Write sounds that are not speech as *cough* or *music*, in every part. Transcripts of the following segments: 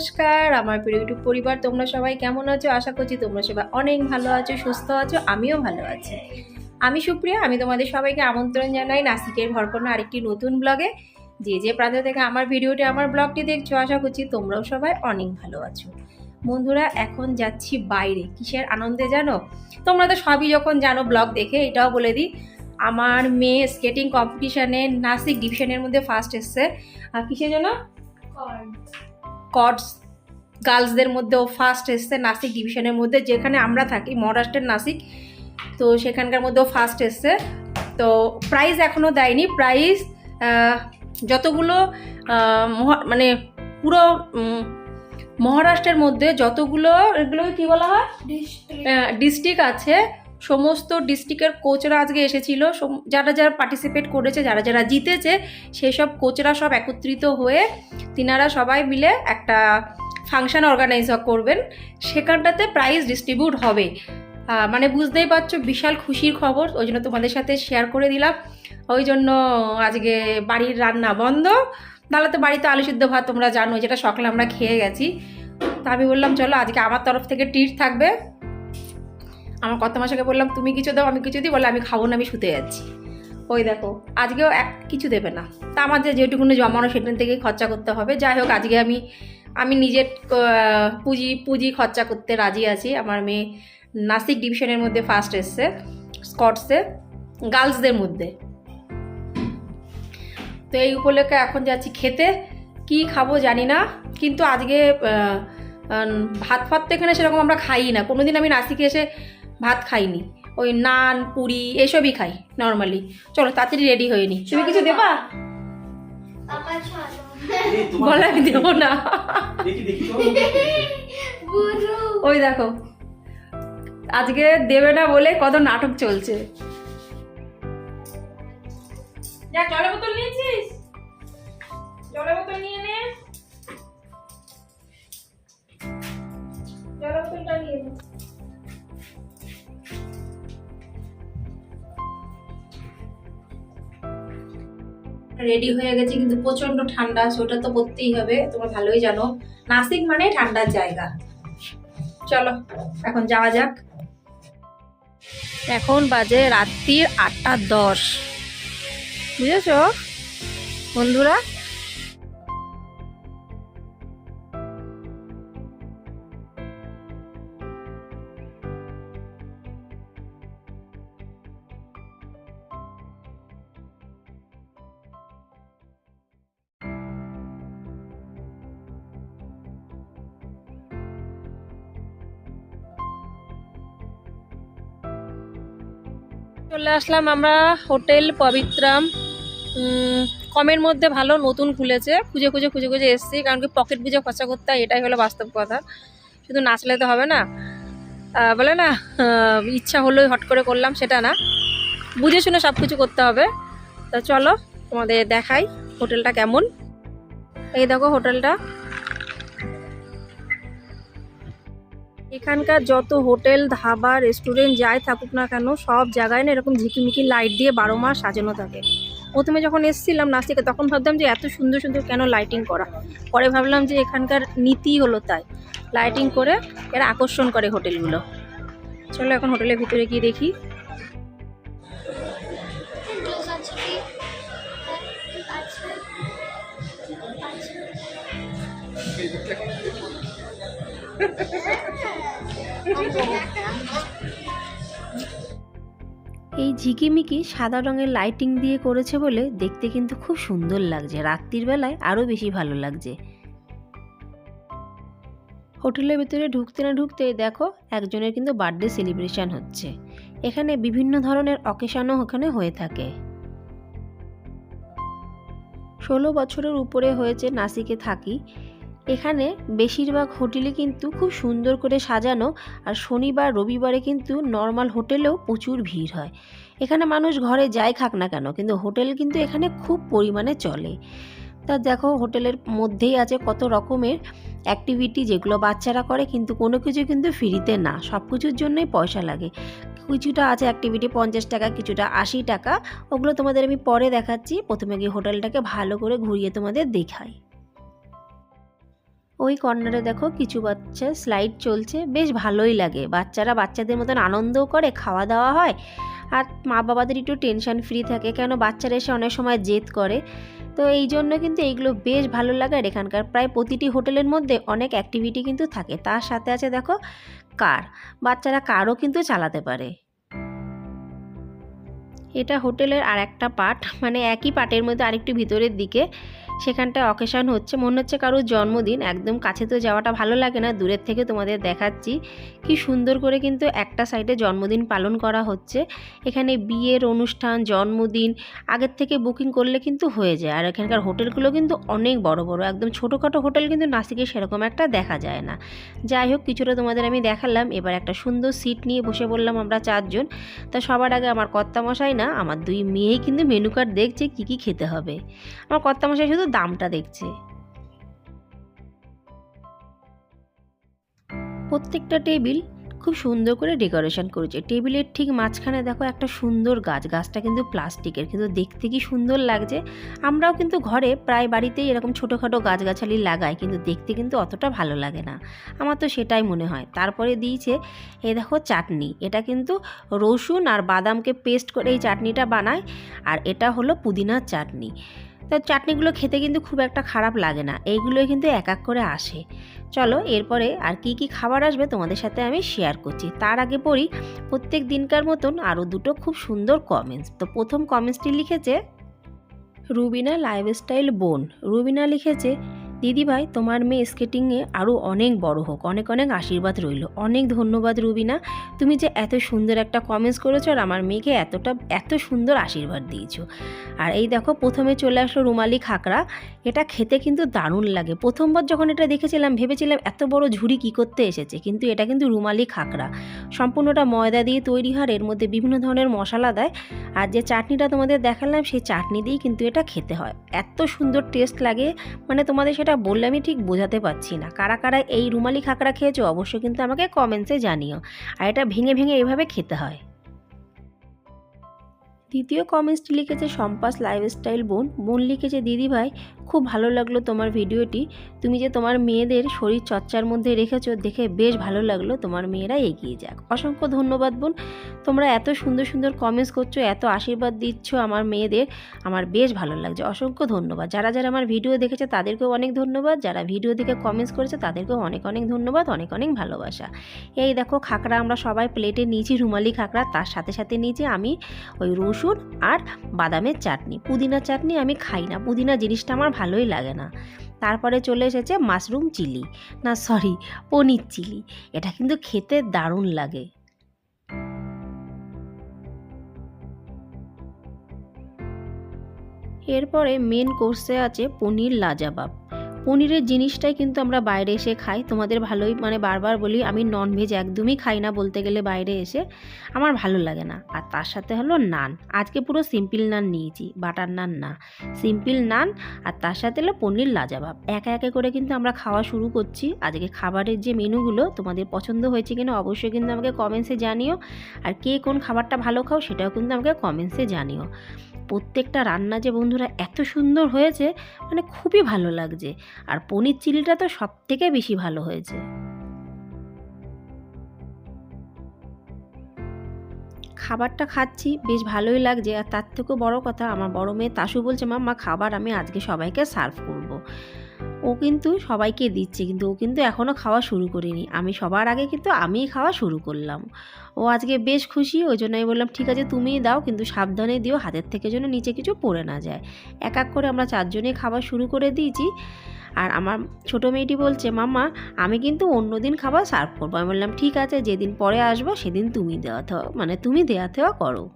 নমস্কার, আমার প্রিয় ইউটিউব পরিবার, তোমরা সবাই কেমন আছো? আশা করছি তোমরা সবাই অনেক ভালো আছো, সুস্থ আছো, আমিও ভালো আছি। আমি সুপ্রিয়া, আমি তোমাদের সবাইকে আমন্ত্রণ জানাই নাসিকের ভরপূর্ণ আরেকটি নতুন ব্লগে। যে যে প্রান্ত থেকে আমার ভিডিওটি, আমার ব্লগটি দেখছ, আশা করছি তোমরাও সবাই অনেক ভালো আছো। বন্ধুরা, এখন যাচ্ছি বাইরে। কিসের আনন্দে জানো? তোমরা তো সবই যখন জানো ব্লগ দেখে, এটাও বলে দিই। আমার মেয়ে স্কেটিং কম্পিটিশানে নাসিক ডিভিশনের মধ্যে ফার্স্ট এসছে। আর কিসে জানো কটস গার্লসদের মধ্যেও ফার্স্ট এসছে নাসিক ডিভিশনের মধ্যে যেখানে আমরা থাকি মহারাষ্ট্রের নাসিক। তো সেখানকার মধ্যেও ফার্স্ট এসছে। তো প্রাইজ এখনও দেয়নি। প্রাইজ যতগুলো মানে পুরো মহারাষ্ট্রের মধ্যে যতগুলো এগুলো কি বলা হয়? ডিস্ট্রিক্ট আছে। সমস্ত ডিস্ট্রিক্টের কোচরা আজকে এসেছিল যারা যারা পার্টিসিপেট করেছে, যারা যারা জিতেছে সেই সব কোচরা সব একত্রিত হয়ে তিনারা সবাই মিলে একটা ফাংশন অর্গানাইজ করবেন। সেখানটাতে প্রাইজ ডিস্ট্রিবিউট হবে। মানে বুঝতেই পারছ, বিশাল খুশির খবর। ওই জন্য তোমাদের সাথে শেয়ার করে দিলাম। ওই জন্য আজকে বাড়ির রান্না বন্ধ। নাহলে তো বাড়িতে আলু সিদ্ধ ভাত তোমরা জানো যেটা সকালে আমরা খেয়ে গেছি। তা আমি বললাম, চলো আজকে আমার তরফ থেকে ট্রিট থাকবে। আমার কত মাসাকে বললাম, তুমি কিছু দাও, আমি কিছু দিই। বলে, আমি খাব না, আমি শুতে যাচ্ছি। ওই দেখো, আজকেও এক কিছু দেবে না। তা আমার যে যেটুকুনি জমানো, সেখান থেকেই খরচা করতে হবে। যাই হোক, আজকে আমি আমি নিজের পুঁজি পুঁজি খরচা করতে রাজি আছি। আমার মেয়ে নাসিক ডিভিশনের মধ্যে ফার্স্ট এসছে, স্কটসে, গার্লসদের মধ্যে। তো এই উপলক্ষে এখন যাচ্ছি খেতে। কি খাব জানি না, কিন্তু আজকে ভাত ফাত তো এখানে সেরকম আমরা খাই না। কোনোদিন আমি নাসিকে এসে ভাত খাইনি। ওই নান পুরি এসবই খাই নর্মালি চলো তাড়াতাড়ি রেডি হয়ে নি। তুমি কিছু দেবা? বলে আমি দেবো না। ওই দেখো। আজকে দেবে না বলে কত নাটক চলছে। যা জলের বোতল নিয়েছিস? জলের বোতল নিয়ে নে। জলের বোতলটা নিয়ে নে। রেডি হয়ে গেছে, কিন্তু প্রচণ্ড ঠান্ডা সেটা তো করতেই হবে, তোমরা ভালোই জানো। নাসিক মানে ঠান্ডার জায়গা। চলো, এখন যাওয়া যাক। এখন বাজে রাত্রির আটটা দশ। বুঝেছ? বন্ধুরা? চলে আসলাম আমরা হোটেল পবিত্রাম। কমের মধ্যে ভালো নতুন খুলেছে। খুঁজে খুঁজে খুঁজে খুঁজে এসেছি, কারণ কি পকেট বুঝে খরচা করতে হয়, এটাই হলো বাস্তব কথা। শুধু নাচলে তো হবে না। বলে না ইচ্ছা হলোই হট করে করলাম, সেটা না। বুঝে শুনে সব কিছু করতে হবে। তা চলো তোমাদের দেখাই হোটেলটা কেমন। এই দেখো হোটেলটা। এখানকার যত হোটেল, ধাবা, রেস্টুরেন্ট যাই থাকুক না কেন, সব জায়গায় না এরকম ঝিকিমিকি লাইট দিয়ে বারো মাস সাজানো থাকে। প্রথমে যখন এসেছিলাম নাসিকে তখন ভাবতাম যে এত সুন্দর সুন্দর কেন লাইটিং করা? পরে ভাবলাম যে এখানকার নীতি হলো তাই। লাইটিং করে এরা আকর্ষণ করে হোটেলগুলো। চলো এখন হোটেলের ভিতরে গিয়ে দেখি। *laughs* এই ঝিকিমিকি সাদা রঙের লাইটিং দিয়ে করেছে বলে দেখতে কিন্তু খুব সুন্দর লাগছে। রাত্রির বেলায় আরও বেশি ভালো লাগছে। হোটেলের ভেতরে ঢুকতে না ঢুকতে দেখো, একজনের কিন্তু বার্থডে সেলিব্রেশন হচ্ছে। এখানে বিভিন্ন ধরনের অকেশনও ওখানে হয়ে থাকে। ষোলো বছরের উপরে হয়েছে নাসিকে থাকি। এখানে বেশিরভাগ হোটেলে কিন্তু খুব সুন্দর করে সাজানো আর শনিবার, রবিবারে কিন্তু নর্মাল হোটেলেও প্রচুর ভিড় হয়। এখানে মানুষ ঘরে যাই খাক না কেন, কিন্তু হোটেল কিন্তু এখানে খুব পরিমাণে চলে। তা দেখো হোটেলের মধ্যেই আছে কত রকমের অ্যাক্টিভিটি যেগুলো বাচ্চারা করে, কিন্তু কোনো কিছু কিন্তু ফ্রিতে না। সব কিছুর জন্যই পয়সা লাগে। কিছুটা আছে অ্যাক্টিভিটি পঞ্চাশ টাকা, কিছুটা আশি টাকা। ওগুলো তোমাদের আমি পরে দেখাচ্ছি। প্রথমে গিয়ে হোটেলটাকে ভালো করে ঘুরিয়ে তোমাদের দেখাই। ওই কর্নারে দেখো কিছু বাচ্চা স্লাইড চলছে, বেশ ভালোই লাগে। বাচ্চারা বাচ্চাদের মতন আনন্দও করে খাওয়া দাওয়া হয়। আর মা বাবাদের একটু টেনশন ফ্রি থাকে, কেন বাচ্চারা এসে অনেক সময় জেদ করে। তো এই জন্য কিন্তু এইগুলো বেশ ভালো লাগে। আর এখানকার প্রায় প্রতিটি হোটেলের মধ্যে অনেক অ্যাক্টিভিটি কিন্তু থাকে। তার সাথে আছে দেখো কার বাচ্চারা কারও কিন্তু চালাতে পারে। এটা হোটেলের আর একটা পার্ট মানে একই পার্টের মধ্যে আরেকটু ভিতরের দিকে। সেখানটায় অকেশন হচ্ছে। মনে হচ্ছে কারোর জন্মদিন। একদম কাছে তো যাওয়াটা ভালো লাগে না। দূরের থেকে তোমাদের দেখাচ্ছি। কি সুন্দর করে কিন্তু একটা সাইডে জন্মদিন পালন করা হচ্ছে। এখানে বিয়ের অনুষ্ঠান, জন্মদিন, আগের থেকে বুকিং করলে কিন্তু হয়ে যায়। আর এখানকার হোটেলগুলো কিন্তু অনেক বড় বড়। একদম ছোটোখাটো হোটেল কিন্তু নাসিকে সেরকম একটা দেখা যায় না। যাই হোক, কিছুটা তোমাদের আমি দেখালাম। এবার একটা সুন্দর সিট নিয়ে বসে বললাম আমরা চারজন। তা সবার আগে আমার কর্তামশাই না, আমার দুই মেয়েই কিন্তু মেনু কার্ড দেখছে কী কী খেতে হবে। আমার কর্তামশাই শুধু দামটা দেখছে। প্রত্যেকটা টেবিল খুব সুন্দর করে ডেকোরেশন করেছে। টেবিলের ঠিক মাঝখানে দেখো একটা সুন্দর গাছ, গাছটা কিন্তু প্লাস্টিকের, কিন্তু দেখতে কি সুন্দর লাগছে। আমরাও কিন্তু ঘরে প্রায় বাড়িতেই এরকম ছোটোখাটো গাছগাছালি লাগাই, কিন্তু দেখতে কিন্তু অতটা ভালো লাগে না। আমার তো সেটাই মনে হয়। তারপরে দিয়েছে এ দেখো চাটনি। এটা কিন্তু রসুন আর বাদামকে পেস্ট করে এই চাটনিটা বানায়, আর এটা হলো পুদিনার চাটনি। তো চাটনিগুলো খেতে কিন্তু খুব একটা খারাপ লাগে না, এইগুলোই কিন্তু এক এক করে আসে। চলো, এরপরে আর কি কি খাবার আসবে তোমাদের সাথে আমি শেয়ার করছি। তার আগে পড়ি, প্রত্যেক দিনকার মতন আরও দুটো খুব সুন্দর কমেন্টস তো প্রথম কমেন্টসটি লিখেছে, রুবিনা লাইফস্টাইল বোন। রুবিনা লিখেছে দিদিভাই, তোমার মেয়ে স্কেটিংয়ে আরও অনেক বড় হোক, অনেক অনেক আশীর্বাদ রইল। অনেক ধন্যবাদ রুবিনা, তুমি যে এত সুন্দর একটা কমেন্টস করেছ আর আমার মেয়েকে এতটা, এত সুন্দর আশীর্বাদ দিয়েছ। আর এই দেখো, প্রথমে চলে আসলো রুমালি খাকড়া, এটা খেতে কিন্তু দারুণ লাগে। প্রথমবার যখন এটা দেখেছিলাম, ভেবেছিলাম এত বড় ঝুড়ি কী করতে এসেছে, কিন্তু এটা কিন্তু রুমালি খাকড়া। সম্পূর্ণটা ময়দা দিয়ে তৈরি হয় এর মধ্যে বিভিন্ন ধরনের মশলা দেয়। আর যে চাটনিটা তোমাদের দেখালাম, সেই চাটনি দিয়েই কিন্তু এটা খেতে হয়। এত সুন্দর টেস্ট লাগে মানে তোমাদের সেটা বললে আমি ঠিক বোঝাতে পারছি না। কারা কারা এই রুমালি খাকড়া খেয়েছো অবশ্যই কিন্তু আমাকে কমেন্টসে জানিও। আর এটা ভেঙে ভেঙে এভাবে খেতে হয়। দ্বিতীয় কমেন্টসটি লিখেছে সম্পাস লাইফস্টাইল বোন। বোন লিখেছে দিদিভাই খুব ভালো লাগল তোমার ভিডিওটি। তুমি যে তোমার মেয়েদের শরীর চর্চার মধ্যে রেখেছো, দেখে বেশ ভালো লাগল। তোমার মেয়েরা এগিয়ে যাক। অসংখ্য ধন্যবাদ বোন। তোমরা এত সুন্দর সুন্দর কমেন্টস করছ, এত আশীর্বাদ দিচ্ছ আমার মেয়েদের। আমার বেশ ভালো লাগছে। অসংখ্য ধন্যবাদ। যারা যারা আমার ভিডিও দেখেছে, তাদেরকেও অনেক ধন্যবাদ। যারা ভিডিও দেখে কমেন্টস করেছে, তাদেরকেও অনেক অনেক ধন্যবাদ, অনেক অনেক ভালোবাসা। এই দেখো, খাকড়া আমরা সবাই প্লেটে নিয়েছি, রুমালি খাকড়া। তার সাথে সাথে নিয়েছি আমি ওই রসুন আর বাদামের চাটনি। পুদিনা চাটনি আমি খাই না। পুদিনা জিনিসটা আমার ভালোই লাগে না। তারপরে চলে এসেছে মাশরুম চিলি। না, সরি, পনির চিলি। এটা কিন্তু খেতে দারুণ লাগে। এরপরে মেন কোর্সে আছে পনির লাজাবাব। পনিরের জিনিসটাই কিন্তু আমরা বাইরে এসে খাই। তোমাদের ভালোই মানে বারবার বলি, আমি ননভেজ একদমই খাই না বলতে গেলে বাইরে এসে। আমার ভালো লাগে না। আর তার সাথে হলো নান। আজকে পুরো সিম্পল নান নিয়েছি বাটার নান না। সিম্পল নান আর তার সাথে হলো পনির লাজাবাব। একে একে করে কিন্তু আমরা খাওয়া শুরু করছি। আজকে খাবারের যে মেনুগুলো তোমাদের পছন্দ হয়েছে কিনা অবশ্যই কিন্তু আমাকে কমেন্টসে জানিও। আর কে কোন খাবারটা ভালো খাও সেটাও কিন্তু আমাকে কমেন্টসে জানিও। প্রত্যেকটা রান্না যে বন্ধুরা এত সুন্দর হয়েছে মানে খুবই ভালো লাগছে। আর পনির চিলিটা তো সব থেকে বেশি ভালো হয়েছে। খাবারটা খাচ্ছি, বেশ ভালোই লাগছে। আর তার থেকেও বড় কথা, আমার বড় মেয়ে তাসু বলছে মা মা খাবার আমি আজকে সবাইকে সার্ভ করব। ও কিন্তু সবাইকে দিচ্ছে, কিন্তু ও কিন্তু এখনও খাওয়া শুরু করিনি। আমি সবার আগে কিন্তু আমিই খাওয়া শুরু করলাম। ও আজকে বেশ খুশি, ওই জন্য আমি বললাম, ঠিক আছে, তুমিই দাও, কিন্তু সাবধানে দিও, হাতের থেকে যেন নিচে কিছু পড়ে না যায়। এক এক করে আমরা চারজনে খাবার শুরু করে দিয়েছি। আর আমার ছোটো মেয়েটি বলছে, মাম্মা, আমি কিন্তু অন্য দিন খাবার সার্ভ করব। আমি বললাম, ঠিক আছে, যেদিন পরে আসব, সেদিন তুমি দেওয়া মানে তুমি দেওয়া থেওয়া করো।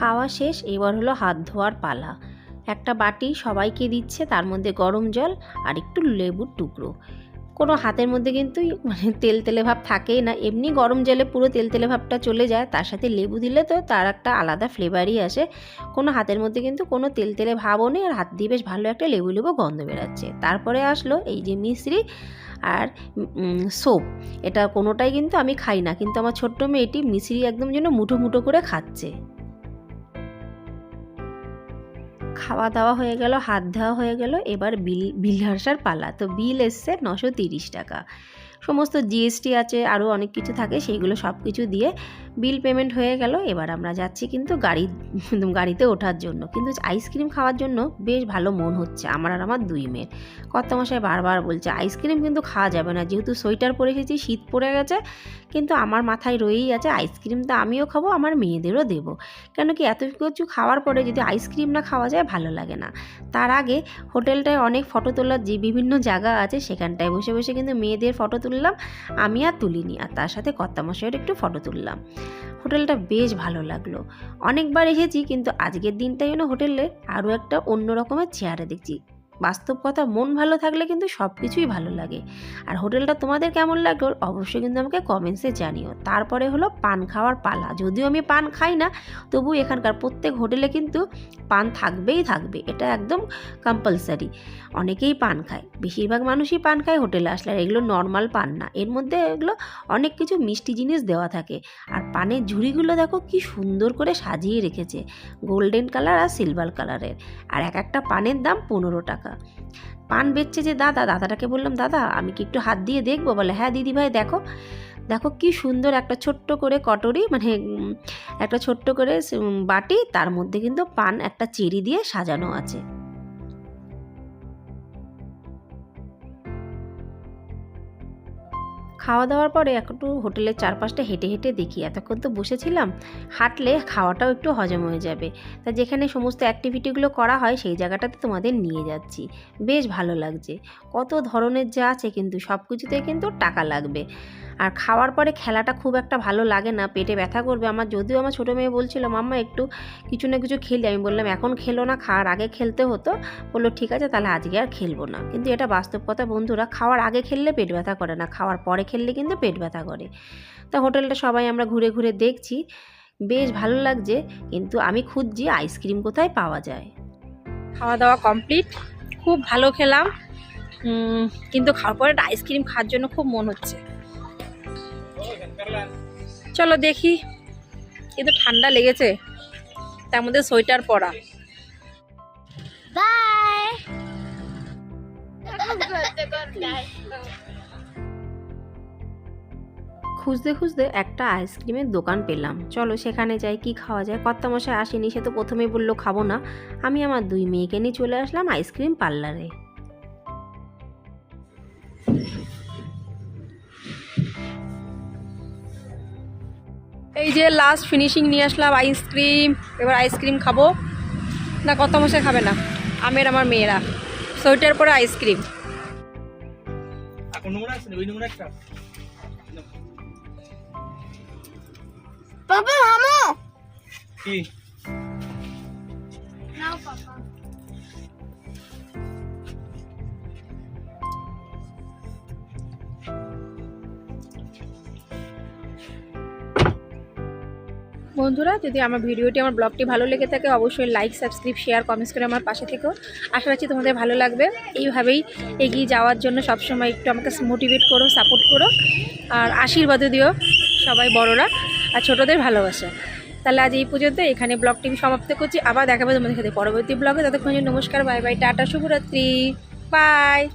খাওয়া শেষ, এবার হলো হাত ধোয়ার পালা। একটা বাটি সবাইকে দিচ্ছে, তার মধ্যে গরম জল আর একটু লেবুর টুকরো। কোনো হাতের মধ্যে কিন্তু মানে তেল তেলে ভাব থাকেই না। এমনি গরম জলে পুরো তেল তেলে ভাবটা চলে যায়, তার সাথে লেবু দিলে তো তার একটা আলাদা ফ্লেভারই আসে। কোনো হাতের মধ্যে কিন্তু কোনো তেল তেলে ভাবও নেই, আর হাত দিয়ে বেশ ভালো একটা লেবু লেবু গন্ধ বেরাচ্ছে। তারপরে আসলো এই যে মিশ্রি আর সোপ। এটা কোনোটাই কিন্তু আমি খাই না, কিন্তু আমার ছোট্ট মেয়েটি মিশ্রি একদম যেন মুঠো মুঠো করে খাচ্ছে। খাওয়া দাওয়া হয়ে গেল হাত ধোয়া হয়ে গেল, এবার বিল বিল আসার পালা। তো বিল এসছে নশো তিরিশ টাকা। সমস্ত জিএসটি আছে আরও অনেক কিছু থাকে, সেইগুলো সব কিছু দিয়ে বিল পেমেন্ট হয়ে গেল, এবার আমরা যাচ্ছি কিন্তু গাড়ি, *laughs* গাড়িতে ওঠার জন্য। কিন্তু আইসক্রিম খাওয়ার জন্য বেশ ভালো মন হচ্ছে, আমার আর আমার দুই মেয়ের। কর্তামশাই বারবার বলছে, আইসক্রিম কিন্তু খাওয়া যাবে না, যেহেতু সোয়েটার পরে এসেছি, শীত পড়ে গেছে, কিন্তু আমার মাথায় রয়েই আছে, আইসক্রিম তো আমিও খাব, আমার মেয়েদেরও দেবো। কেন কি এত কিছু খাওয়ার পরে যদি আইসক্রিম না খাওয়া যায়, ভালো লাগে না। তার আগে হোটেলটায় অনেক ফটো তোলার যে বিভিন্ন জায়গা আছে, সেখানটায় বসে বসে কিন্তু মেয়েদের ফটো তুললাম, আমি আর তুলিনি। আর তার সাথে কর্তামশাইয়ের একটু ফটো তুললাম। হোটেলটা বেশ ভালো লাগল। অনেকবার এসেছি, কিন্তু আজকের দিনটাই যেন হোটেলে আরও একটা অন্য রকমের চেয়ারে দেখছি। বাস্তব কথা মন ভালো থাকলে কিন্তু সব কিছুই ভালো লাগে। আর হোটেলটা তোমাদের কেমন লাগল অবশ্যই কিন্তু আমাকে কমেন্টসে জানিও। তারপরে হলো পান খাওয়ার পালা। যদিও আমি পান খাই না তবু এখানকার প্রত্যেক হোটেলে কিন্তু পান থাকবেই থাকবে। এটা একদম কম্পালসারি অনেকেই পান খায়। বেশিরভাগ মানুষই পান খায় হোটেলে আসলে, আর এগুলো নর্মাল পান না। এর মধ্যে এগুলো অনেক কিছু মিষ্টি জিনিস দেওয়া থাকে। আর পানের ঝুড়িগুলো দেখো কি সুন্দর করে সাজিয়ে রেখেছে। গোল্ডেন কালার আর সিলভার কালারের। আর এক একটা পানের দাম পনেরো টাকা। পান বেচছে যে দাদা, দাদাটাকে বললাম, দাদা, আমি কি একটু হাত দিয়ে দেখব? বলে হ্যাঁ দিদি ভাই, দেখো দেখো কি সুন্দর একটা ছোট্ট করে কটরি মানে একটা ছোট্ট করে বাটি, তার মধ্যে কিন্তু পান একটা চেরি দিয়ে সাজানো আছে। খাওয়া দাওয়ার পরে একটু হোটেলের চারপাশটা হেঁটে হেঁটে দেখি। এতক্ষণ তো বসেছিলাম, হাঁটলে খাওয়াটাও একটু হজম হয়ে যাবে। তা যেখানে সমস্ত অ্যাক্টিভিটিগুলো করা হয়, সেই জায়গাটাতে তোমাদের নিয়ে যাচ্ছি। বেশ ভালো লাগছে। কত ধরনের যা আছে কিন্তু সব কিছুতে কিন্তু টাকা লাগবে। আর খাওয়ার পরে খেলাটা খুব একটা ভালো লাগে না, পেটে ব্যথা করবে। আমার যদিও আমার ছোটো মেয়ে বলছিল, মাম্মা, একটু কিছু না কিছু খেলি। আমি বললাম, এখন খেলো না, খাওয়ার আগে খেলতে হতো। বলল, ঠিক আছে, তাহলে আজকে আর খেলব না। কিন্তু এটা বাস্তব কথা বন্ধুরা, খাওয়ার আগে খেললে পেট ব্যথা করে না, খাওয়ার পরে খেললে কিন্তু পেট ব্যথা করে। তা হোটেলটা সবাই আমরা ঘুরে ঘুরে দেখছি বেশ ভালো লাগছে কিন্তু আমি খুঁজছি আইসক্রিম কোথায় পাওয়া যায়। খাওয়া দাওয়া কমপ্লিট খুব ভালো খেলাম কিন্তু খাওয়ার পরে একটা আইসক্রিম খাওয়ার জন্য খুব মন হচ্ছে। চলো দেখি কিন্তু ঠান্ডা লেগেছে তার মধ্যে সোয়েটার পরা। বাই *laughs* *laughs* খুঁজতে খুঁজতে একটা আইসক্রিমের দোকান পেলাম। চলো সেখানে যাই কি খাওয়া যায়? কর্তামশাই আসেনি সে তো প্রথমেই বলল খাব না। আমি আমার দুই মেয়েকে নিয়ে চলে আসলাম আইসক্রিম পার্লারে। এই যে লাস্ট ফিনিশিং নিয়ে আসলাম আইসক্রিম এবার আইসক্রিম খাব। না কত মশাই খাবে না আমের আমার মেয়েরা। সোয়েটার পরে আইসক্রিম। পাপা হামো। কি? নাও পাপা। বন্ধুরা যদি আমার ভিডিওটি আমার ব্লগটি ভালো লেগে থাকে অবশ্যই লাইক সাবস্ক্রাইব শেয়ার কমেন্টস করে আমার পাশে থেকেও আশা রাখছি তোমাদের ভালো লাগবে। এইভাবেই এগিয়ে যাওয়ার জন্য সবসময় একটু আমাকে মোটিভেট করো সাপোর্ট করো। আর আশীর্বাদও দিও সবাই বড়রা। আর ছোটোদের ভালোবাসা। তাহলে আজ এই পুজোতে এখানে ব্লগটি আমি সমাপ্ত করছি। আবার দেখাবো তোমাদের সাথে পরবর্তী ব্লগে। ততক্ষণ নমস্কার, বাই বাই, টাটা, শুভরাত্রি। বাই।